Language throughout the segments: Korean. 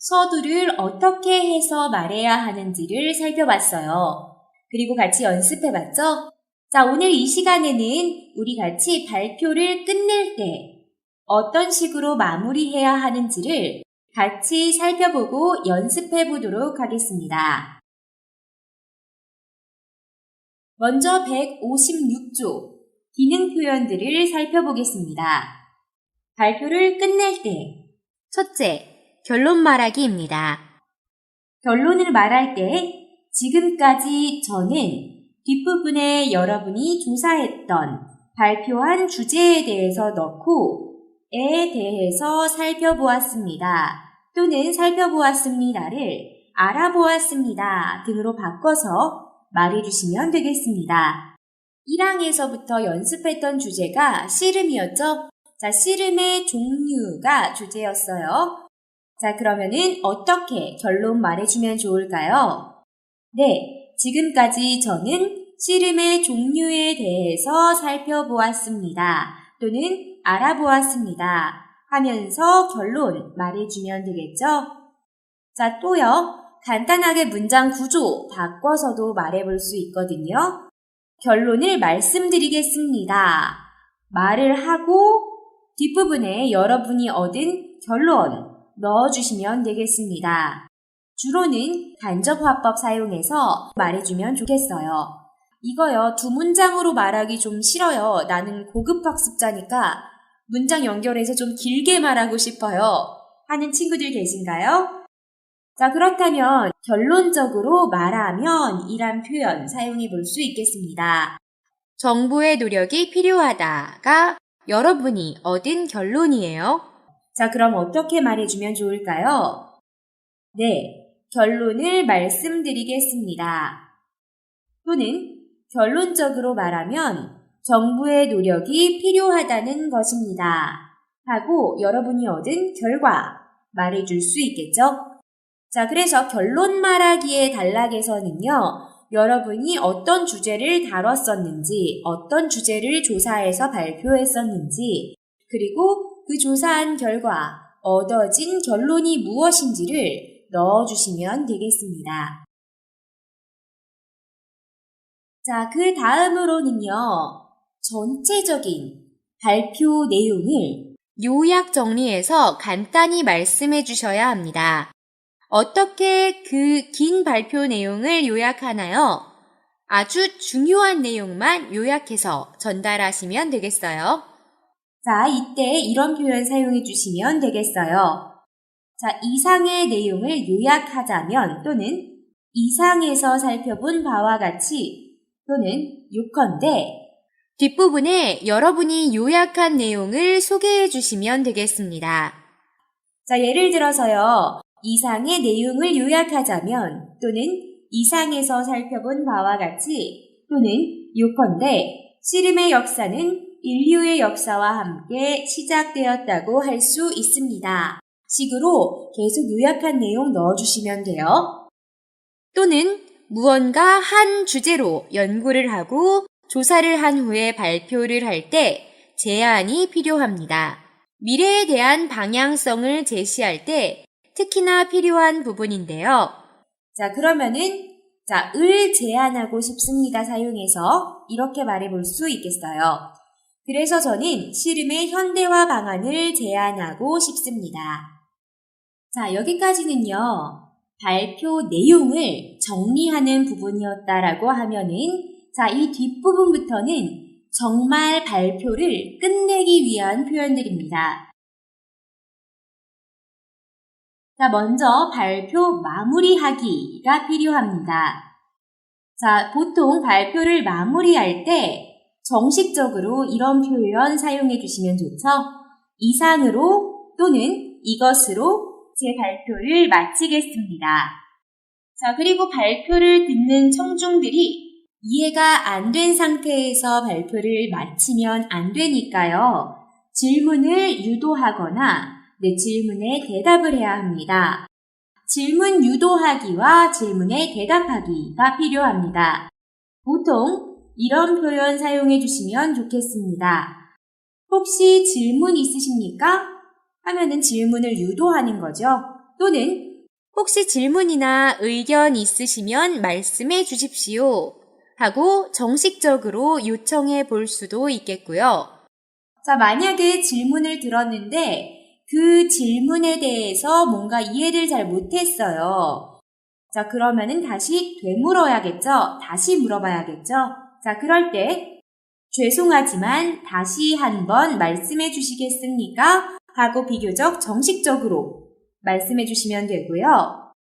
서두를 어떻게 해서 말해야 하는지를 살펴봤어요. 그리고 같이 연습해봤죠? 자, 오늘 이 시간에는 우리 같이 발표를 끝낼 때 어떤 식으로 마무리해야 하는지를 같이 살펴보고 연습해 보도록 하겠습니다. 먼저 156조 기능 표현들을 살펴보겠습니다. 발표를 끝낼 때 첫째, 결론 말하기입니다. 결론을 말할 때 지금까지 저는 뒷부분에 여러분이 조사했던 발표한 주제에 대해서 넣고 에 대해서 살펴보았습니다. 또는 살펴보았습니다를 알아보았습니다 등으로 바꿔서 말해주시면 되겠습니다. 1항에서부터 연습했던 주제가 씨름이었죠? 자, 씨름의 종류가 주제였어요. 자, 그러면은 어떻게 결론 말해주면 좋을까요? 네, 지금까지 저는 씨름의 종류에 대해서 살펴보았습니다. 또는 알아보았습니다. 하면서 결론 말해주면 되겠죠? 자, 또요. 간단하게 문장 구조 바꿔서도 말해볼 수 있거든요. 결론을 말씀드리겠습니다. 말을 하고 뒷부분에 여러분이 얻은 결론 넣어주시면 되겠습니다. 주로는 간접화법 사용해서 말해주면 좋겠어요. 이거요, 두 문장으로 말하기 좀 싫어요. 나는 고급 학습자니까 문장 연결해서 좀 길게 말하고 싶어요. 하는 친구들 계신가요? 자, 그렇다면 결론적으로 말하면 이란 표현 사용해 볼 수 있겠습니다. 정부의 노력이 필요하다가 여러분이 얻은 결론이에요. 자, 그럼 어떻게 말해주면 좋을까요? 네, 결론을 말씀드리겠습니다. 또는 결론적으로 말하면 정부의 노력이 필요하다는 것입니다. 하고 여러분이 얻은 결과 말해줄 수 있겠죠? 자, 그래서 결론 말하기의 단락에서는요, 여러분이 어떤 주제를 다뤘었는지, 어떤 주제를 조사해서 발표했었는지, 그리고 그 조사한 결과 얻어진 결론이 무엇인지를 넣어주시면 되겠습니다. 자, 그 다음으로는요, 전체적인 발표 내용을 요약 정리해서 간단히 말씀해 주셔야 합니다. 어떻게 그 긴 발표 내용을 요약하나요? 아주 중요한 내용만 요약해서 전달하시면 되겠어요. 자, 이때 이런 표현 사용해 주시면 되겠어요. 자, 이상의 내용을 요약하자면 또는 이상에서 살펴본 바와 같이 또는 요컨대 뒷부분에 여러분이 요약한 내용을 소개해 주시면 되겠습니다. 자, 예를 들어서요. 이상의 내용을 요약하자면 또는 이상에서 살펴본 바와 같이 또는 요컨대 씨름의 역사는 인류의 역사와 함께 시작되었다고 할 수 있습니다. 식으로 계속 요약한 내용 넣어주시면 돼요. 또는 무언가 한 주제로 연구를 하고 조사를 한 후에 발표를 할 때 제안이 필요합니다. 미래에 대한 방향성을 제시할 때 특히나 필요한 부분인데요. 자, 그러면은 자, 을 제안하고 싶습니다 사용해서 이렇게 말해 볼 수 있겠어요. 그래서 저는 씨름의 현대화 방안을 제안하고 싶습니다. 자, 여기까지는요. 발표 내용을 정리하는 부분이었다라고 하면은 자, 이 뒷부분부터는 정말 발표를 끝내기 위한 표현들입니다. 자, 먼저 발표 마무리하기가 필요합니다. 자, 보통 발표를 마무리할 때 정식적으로 이런 표현 사용해 주시면 좋죠? 이상으로 또는 이것으로 제 발표를 마치겠습니다. 자, 그리고 발표를 듣는 청중들이 이해가 안 된 상태에서 발표를 마치면 안 되니까요. 질문을 유도하거나 내 질문에 대답을 해야 합니다. 질문 유도하기와 질문에 대답하기가 필요합니다. 보통 이런 표현 사용해 주시면 좋겠습니다. 혹시 질문 있으십니까? 하면은 질문을 유도하는 거죠. 또는 혹시 질문이나 의견 있으시면 말씀해 주십시오. 하고 정식적으로 요청해 볼 수도 있겠고요. 자, 만약에 질문을 들었는데 그 질문에 대해서 뭔가 이해를 잘 못했어요. 자, 그러면은 다시 되물어야겠죠? 다시 물어봐야겠죠? 자, 그럴 때 죄송하지만 다시 한번 말씀해 주시겠습니까? 하고 비교적 정식적으로 말씀해 주시면 되고요.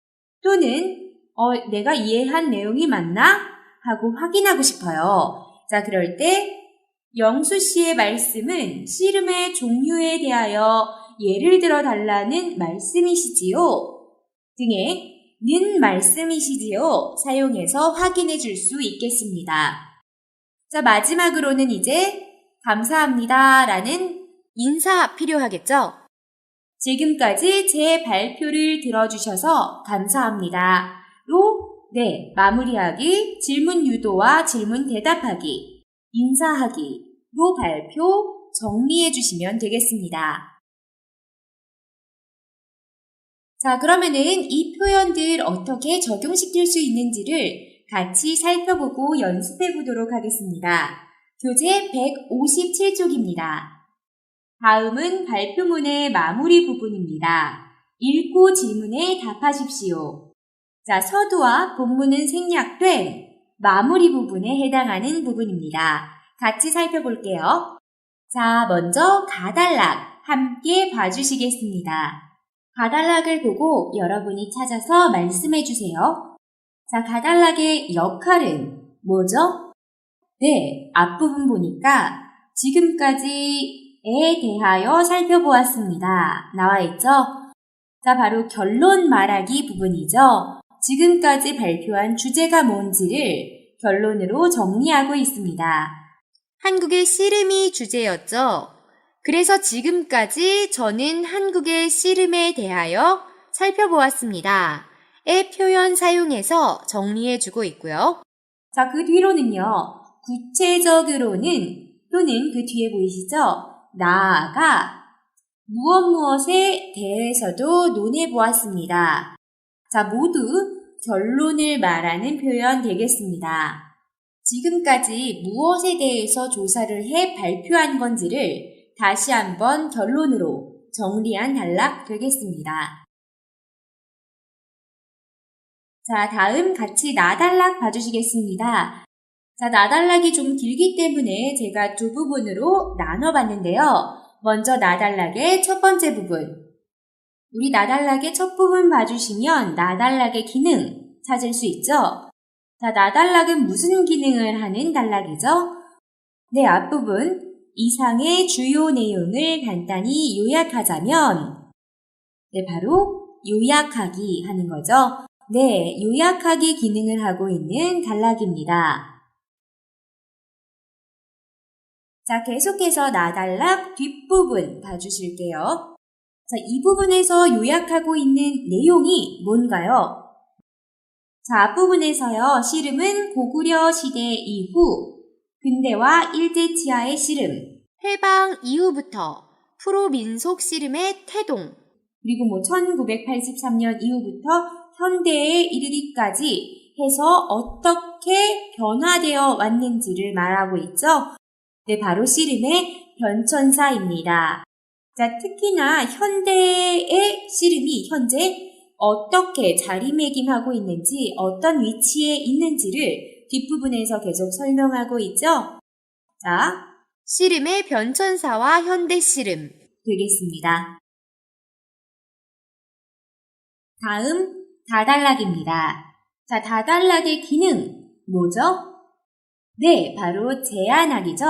또는 어, 내가 이해한 내용이 맞나? 하고 확인하고 싶어요. 자, 그럴 때 영수 씨의 말씀은 씨름의 종류에 대하여 예를 들어 달라는 말씀이시지요? 등의 는 말씀이시지요? 사용해서 확인해 줄 수 있겠습니다. 자, 마지막으로는 이제 감사합니다 라는 인사 필요하겠죠? 지금까지 제 발표를 들어주셔서 감사합니다. 로, 네, 마무리하기, 질문 유도와 질문 대답하기, 인사하기, 로 발표 정리해 주시면 되겠습니다. 자, 그러면은 이 표현들 어떻게 적용시킬 수 있는지를 같이 살펴보고 연습해 보도록 하겠습니다. 교재 157쪽입니다. 다음은 발표문의 마무리 부분입니다. 읽고 질문에 답하십시오. 자, 서두와 본문은 생략된 마무리 부분에 해당하는 부분입니다. 같이 살펴볼게요. 자, 먼저 가달락 함께 봐주시겠습니다. 가달락을 보고 여러분이 찾아서 말씀해 주세요. 자, 가달락의 역할은 뭐죠? 네, 앞부분 보니까 지금까지에 대하여 살펴보았습니다. 나와 있죠? 자, 바로 결론 말하기 부분이죠. 지금까지 발표한 주제가 뭔지를 결론으로 정리하고 있습니다. 한국의 씨름이 주제였죠. 그래서 지금까지 저는 한국의 씨름에 대하여 살펴보았습니다. 의 표현 사용해서 정리해주고 있고요. 자, 그 뒤로는요. 구체적으로는 또는 그 뒤에 보이시죠? 나아가 무엇 무엇에 대해서도 논해 보았습니다. 자, 모두 결론을 말하는 표현 되겠습니다. 지금까지 무엇에 대해서 조사를 해 발표한 건지를 다시 한번 결론으로 정리한 단락 되겠습니다. 자, 다음 같이 나단락 봐주시겠습니다. 자, 나단락이 좀 길기 때문에 제가 두 부분으로 나눠봤는데요. 먼저 나단락의 첫 번째 부분. 우리 나단락의 첫 부분 봐주시면 나단락의 기능 찾을 수 있죠? 자, 나단락은 무슨 기능을 하는 단락이죠? 네, 앞부분. 이상의 주요 내용을 간단히 요약하자면, 네, 바로 요약하기 하는 거죠. 네, 요약하기 기능을 하고 있는 단락입니다. 자, 계속해서 나단락 뒷부분 봐주실게요. 자, 이 부분에서 요약하고 있는 내용이 뭔가요? 자, 앞부분에서요, 씨름은 고구려 시대 이후 근대와 일제치하의 씨름, 해방 이후부터 프로민속 씨름의 태동, 그리고 뭐 1983년 이후부터 현대에 이르기까지 해서 어떻게 변화되어 왔는지를 말하고 있죠. 네, 바로 씨름의 변천사입니다. 자, 특히나 현대의 씨름이 현재 어떻게 자리매김하고 있는지, 어떤 위치에 있는지를 뒷부분에서 계속 설명하고 있죠? 자, 씨름의 변천사와 현대 씨름 되겠습니다. 다음, 다단락입니다. 자, 다단락의 기능, 뭐죠? 네, 바로 제안하기죠.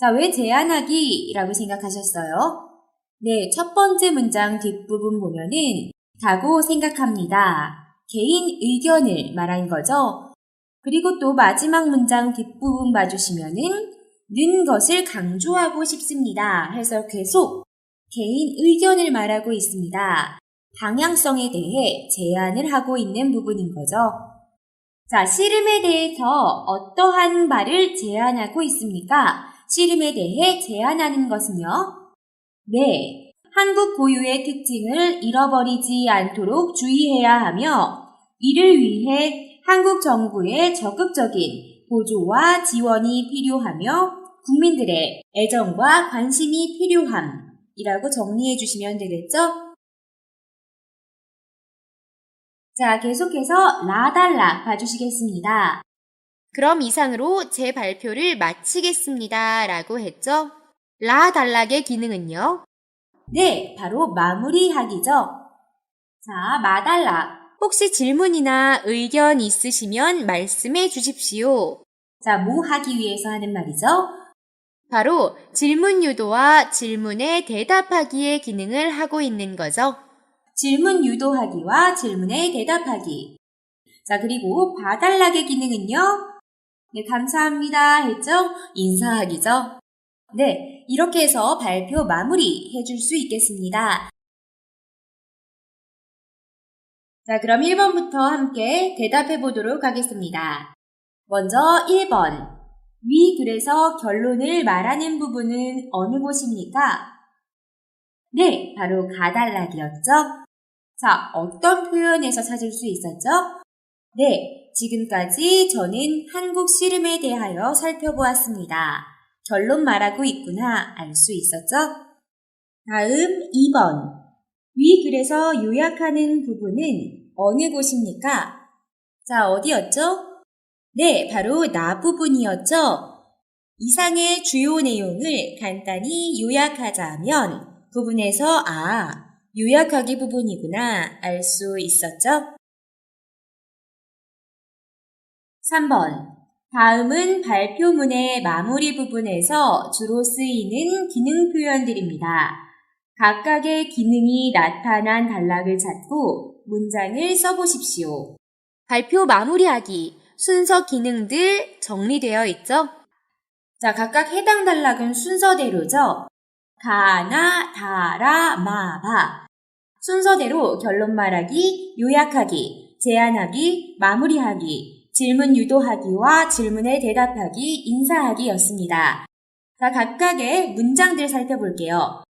자, 왜 제안하기라고 생각하셨어요? 네, 첫 번째 문장 뒷부분 보면은 다고 생각합니다. 개인 의견을 말한 거죠. 그리고 또 마지막 문장 뒷부분 봐주시면은 는 것을 강조하고 싶습니다. 해서 계속 개인 의견을 말하고 있습니다. 방향성에 대해 제안을 하고 있는 부분인 거죠. 자, 씨름에 대해서 어떠한 말을 제안하고 있습니까? 씨름에 대해 제안하는 것은요? 네, 한국 고유의 특징을 잃어버리지 않도록 주의해야 하며 이를 위해 한국 정부의 적극적인 보조와 지원이 필요하며 국민들의 애정과 관심이 필요함이라고 정리해 주시면 되겠죠? 자, 계속해서 라달라 봐주시겠습니다. 그럼 이상으로 제 발표를 마치겠습니다. 라고 했죠? 라달락의 기능은요? 네, 바로 마무리하기죠. 자, 마달락. 혹시 질문이나 의견 있으시면 말씀해 주십시오. 자, 뭐 하기 위해서 하는 말이죠? 바로 질문 유도와 질문에 대답하기의 기능을 하고 있는 거죠. 질문 유도하기와 질문에 대답하기. 자, 그리고 봐달락의 기능은요? 네, 감사합니다 했죠? 인사하기죠? 네, 이렇게 해서 발표 마무리 해줄 수 있겠습니다. 자, 그럼 1번부터 함께 대답해 보도록 하겠습니다. 먼저 1번. 위 글에서 결론을 말하는 부분은 어느 곳입니까? 네, 바로 가달락이었죠? 자, 어떤 표현에서 찾을 수 있었죠? 네, 지금까지 저는 한국 씨름에 대하여 살펴보았습니다. 결론 말하고 있구나 알 수 있었죠? 다음 2번. 위 글에서 요약하는 부분은 어느 곳입니까? 자, 어디였죠? 네, 바로 나 부분이었죠? 이상의 주요 내용을 간단히 요약하자면 부분에서 아, 요약하기 부분이구나 알 수 있었죠? 3번. 다음은 발표문의 마무리 부분에서 주로 쓰이는 기능 표현들입니다. 각각의 기능이 나타난 단락을 찾고 문장을 써보십시오. 발표 마무리하기, 순서 기능들 정리되어 있죠? 자, 각각 해당 단락은 순서대로죠? 가나, 다라, 마, 바. 순서대로 결론 말하기, 요약하기, 제안하기, 마무리하기, 질문 유도하기와 질문에 대답하기, 인사하기였습니다. 자, 각각의 문장들 살펴볼게요.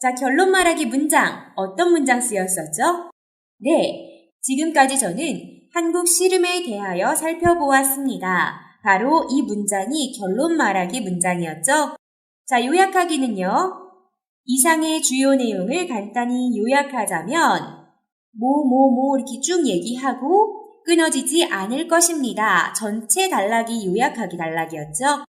자, 결론 말하기 문장, 어떤 문장 쓰였었죠? 네, 지금까지 저는 한국 씨름에 대하여 살펴보았습니다. 바로 이 문장이 결론 말하기 문장이었죠? 자, 요약하기는요. 이상의 주요 내용을 간단히 요약하자면 뭐, 뭐, 뭐 이렇게 쭉 얘기하고 끊어지지 않을 것입니다. 전체 단락이 요약하기 단락이었죠.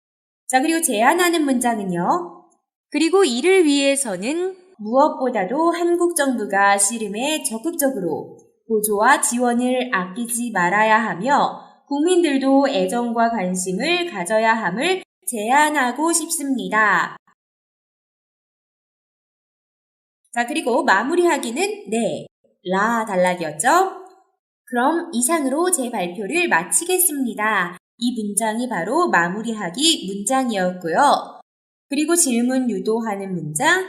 자, 그리고 제안하는 문장은요. 그리고 이를 위해서는 무엇보다도 한국 정부가 씨름에 적극적으로 보조와 지원을 아끼지 말아야 하며 국민들도 애정과 관심을 가져야 함을 제안하고 싶습니다. 자, 그리고 마무리하기는 네, 라 단락이었죠? 그럼 이상으로 제 발표를 마치겠습니다. 이 문장이 바로 마무리하기 문장이었고요. 그리고 질문 유도하는 문장.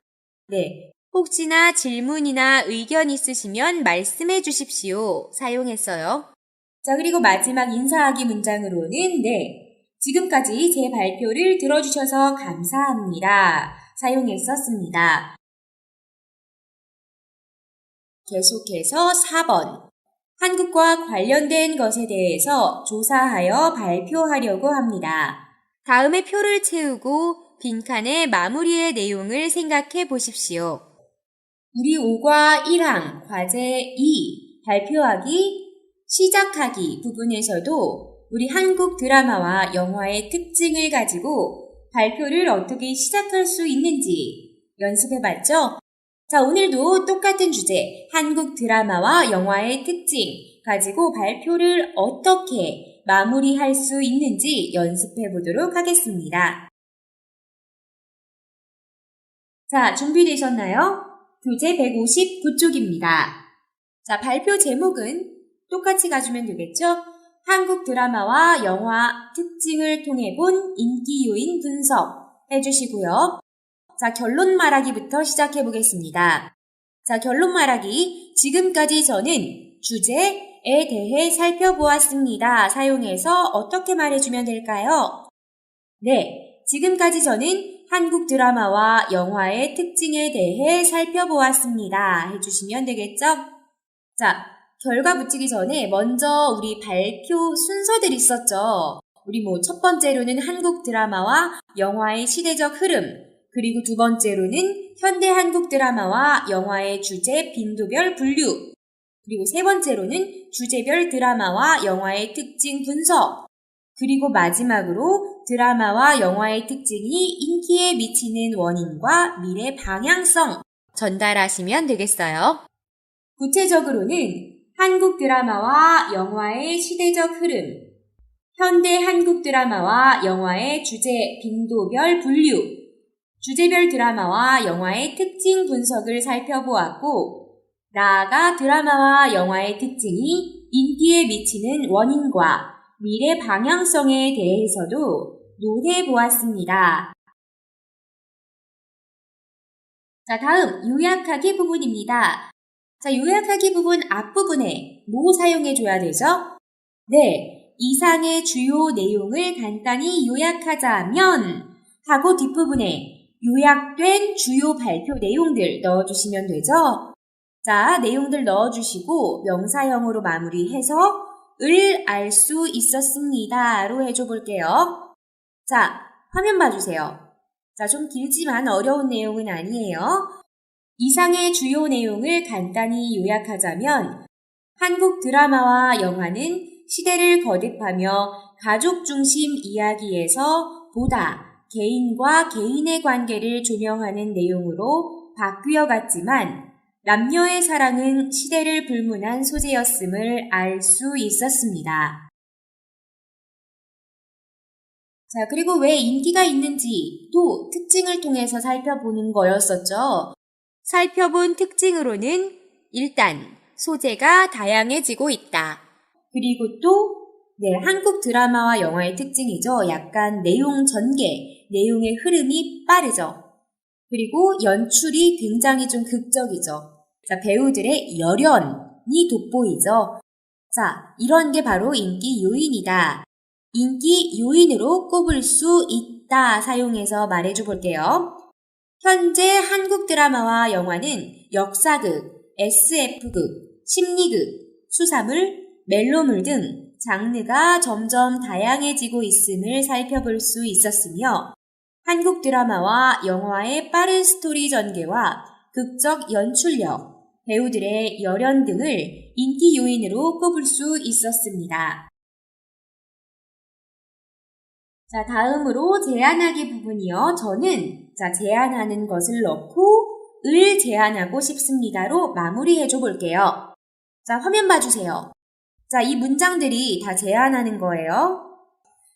네. 혹시나 질문이나 의견 있으시면 말씀해 주십시오. 사용했어요. 자, 그리고 마지막 인사하기 문장으로는 네. 지금까지 제 발표를 들어주셔서 감사합니다. 사용했었습니다. 계속해서 4번. 한국과 관련된 것에 대해서 조사하여 발표하려고 합니다. 다음에 표를 채우고 빈칸의 마무리의 내용을 생각해 보십시오. 우리 5과 1항 과제 2 발표하기, 시작하기 부분에서도 우리 한국 드라마와 영화의 특징을 가지고 발표를 어떻게 시작할 수 있는지 연습해 봤죠? 자, 오늘도 똑같은 주제, 한국 드라마와 영화의 특징 가지고 발표를 어떻게 마무리할 수 있는지 연습해 보도록 하겠습니다. 자, 준비되셨나요? 교재 159쪽입니다. 자, 발표 제목은 똑같이 가주면 되겠죠? 한국 드라마와 영화 특징을 통해 본 인기 요인 분석 해주시고요. 자, 결론 말하기부터 시작해 보겠습니다. 자, 결론 말하기. 지금까지 저는 주제에 대해 살펴보았습니다. 사용해서 어떻게 말해주면 될까요? 네, 지금까지 저는 한국 드라마와 영화의 특징에 대해 살펴보았습니다. 해주시면 되겠죠? 자, 결과 붙이기 전에 먼저 우리 발표 순서들 있었죠. 우리 뭐 첫 번째로는 한국 드라마와 영화의 시대적 흐름, 그리고 두 번째로는 현대 한국 드라마와 영화의 주제 빈도별 분류, 그리고 세 번째로는 주제별 드라마와 영화의 특징 분석, 그리고 마지막으로 드라마와 영화의 특징이 인기에 미치는 원인과 미래 방향성 전달하시면 되겠어요. 구체적으로는 한국 드라마와 영화의 시대적 흐름, 현대 한국 드라마와 영화의 주제 빈도별 분류, 주제별 드라마와 영화의 특징 분석을 살펴보았고, 나아가 드라마와 영화의 특징이 인기에 미치는 원인과 미래 방향성에 대해서도 논해 보았습니다. 자, 다음 요약하기 부분입니다. 자, 요약하기 부분 앞부분에 뭐 사용해 줘야 되죠? 네, 이상의 주요 내용을 간단히 요약하자면 하고 뒷부분에 요약된 주요 발표 내용들 넣어주시면 되죠? 자, 내용들 넣어주시고 명사형으로 마무리해서 을 알 수 있었습니다로 해줘 볼게요. 자, 화면 봐주세요. 자, 좀 길지만 어려운 내용은 아니에요. 이상의 주요 내용을 간단히 요약하자면 한국 드라마와 영화는 시대를 거듭하며 가족 중심 이야기에서 보다 개인과 개인의 관계를 조명하는 내용으로 바뀌어 갔지만 남녀의 사랑은 시대를 불문한 소재였음을 알 수 있었습니다. 자, 그리고 왜 인기가 있는지 또 특징을 통해서 살펴보는 거였었죠. 살펴본 특징으로는 일단 소재가 다양해지고 있다. 그리고 또 네, 한국 드라마와 영화의 특징이죠. 약간 내용 전개, 내용의 흐름이 빠르죠. 그리고 연출이 굉장히 좀 극적이죠. 자, 배우들의 열연이 돋보이죠. 자, 이런 게 바로 인기 요인이다. 인기 요인으로 꼽을 수 있다 사용해서 말해줘 볼게요. 현재 한국 드라마와 영화는 역사극, SF극, 심리극, 수사물, 멜로물 등 장르가 점점 다양해지고 있음을 살펴볼 수 있었으며 한국 드라마와 영화의 빠른 스토리 전개와 극적 연출력, 배우들의 열연 등을 인기 요인으로 꼽을 수 있었습니다. 자, 다음으로 제안하기 부분이요. 저는 자, 제안하는 것을 넣고 을 제안하고 싶습니다로 마무리해 줘 볼게요. 자, 화면 봐주세요. 자, 이 문장들이 다 제안하는 거예요.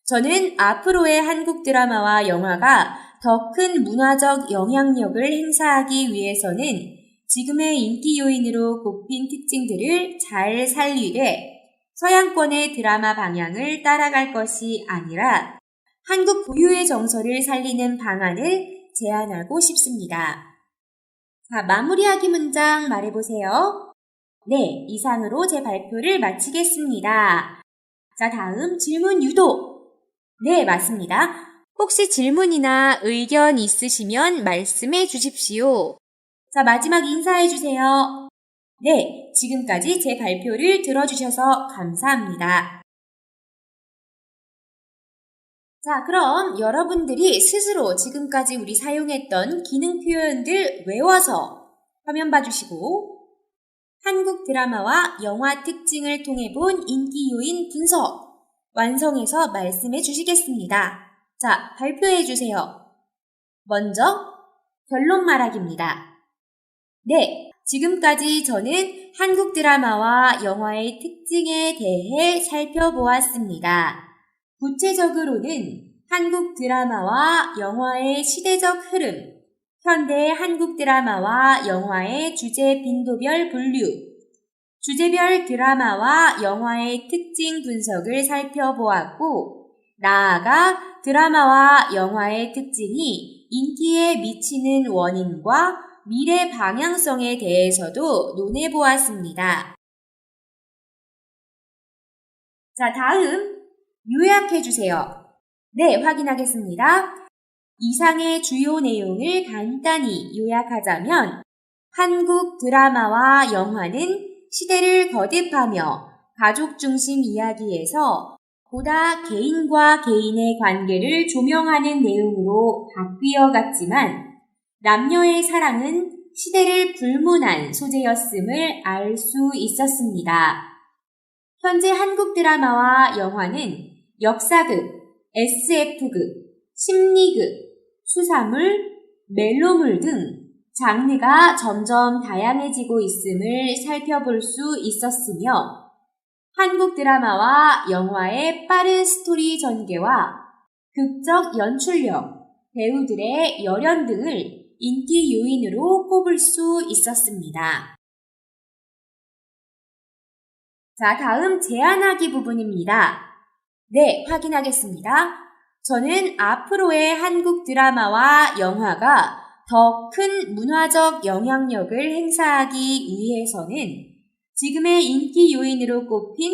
저는 앞으로의 한국 드라마와 영화가 더 큰 문화적 영향력을 행사하기 위해서는 지금의 인기 요인으로 꼽힌 특징들을 잘 살리되 서양권의 드라마 방향을 따라갈 것이 아니라 한국 고유의 정서를 살리는 방안을 제안하고 싶습니다. 자, 마무리하기 문장 말해보세요. 네, 이상으로 제 발표를 마치겠습니다. 자, 다음 질문 유도. 네, 맞습니다. 혹시 질문이나 의견 있으시면 말씀해 주십시오. 자, 마지막 인사해 주세요. 네, 지금까지 제 발표를 들어주셔서 감사합니다. 자, 그럼 여러분들이 스스로 지금까지 우리 사용했던 기능 표현들 외워서 화면 봐주시고 한국 드라마와 영화 특징을 통해 본 인기 요인 분석 완성해서 말씀해 주시겠습니다. 자, 발표해 주세요. 먼저 결론 말하기입니다. 네, 지금까지 저는 한국 드라마와 영화의 특징에 대해 살펴보았습니다. 구체적으로는 한국 드라마와 영화의 시대적 흐름, 현대 한국 드라마와 영화의 주제 빈도별 분류, 주제별 드라마와 영화의 특징 분석을 살펴보았고, 나아가 드라마와 영화의 특징이 인기에 미치는 원인과 미래 방향성에 대해서도 논해보았습니다. 자, 다음 요약해주세요. 네, 확인하겠습니다. 이상의 주요 내용을 간단히 요약하자면 한국 드라마와 영화는 시대를 거듭하며 가족 중심 이야기에서 보다 개인과 개인의 관계를 조명하는 내용으로 바뀌어 갔지만 남녀의 사랑은 시대를 불문한 소재였음을 알 수 있었습니다. 현재 한국 드라마와 영화는 역사극, SF극, 심리극, 수사물, 멜로물 등 장르가 점점 다양해지고 있음을 살펴볼 수 있었으며 한국 드라마와 영화의 빠른 스토리 전개와 극적 연출력, 배우들의 열연 등을 인기 요인으로 꼽을 수 있었습니다. 자, 다음 제안하기 부분입니다. 네, 확인하겠습니다. 저는 앞으로의 한국 드라마와 영화가 더 큰 문화적 영향력을 행사하기 위해서는 지금의 인기 요인으로 꼽힌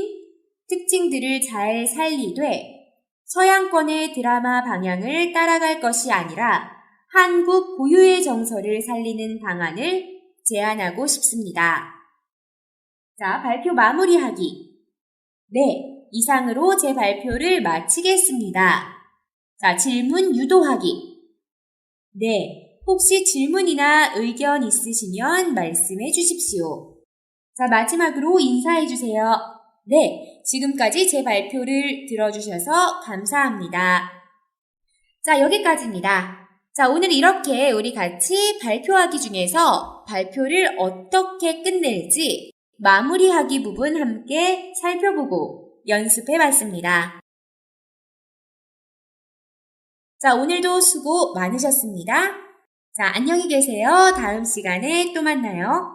특징들을 잘 살리되 서양권의 드라마 방향을 따라갈 것이 아니라 한국 고유의 정서를 살리는 방안을 제안하고 싶습니다. 자, 발표 마무리하기. 네, 이상으로 제 발표를 마치겠습니다. 자, 질문 유도하기. 네, 혹시 질문이나 의견 있으시면 말씀해 주십시오. 자, 마지막으로 인사해 주세요. 네, 지금까지 제 발표를 들어주셔서 감사합니다. 자, 여기까지입니다. 자, 오늘 이렇게 우리 같이 발표하기 중에서 발표를 어떻게 끝낼지 마무리하기 부분 함께 살펴보고 연습해 봤습니다. 자, 오늘도 수고 많으셨습니다. 자, 안녕히 계세요. 다음 시간에 또 만나요.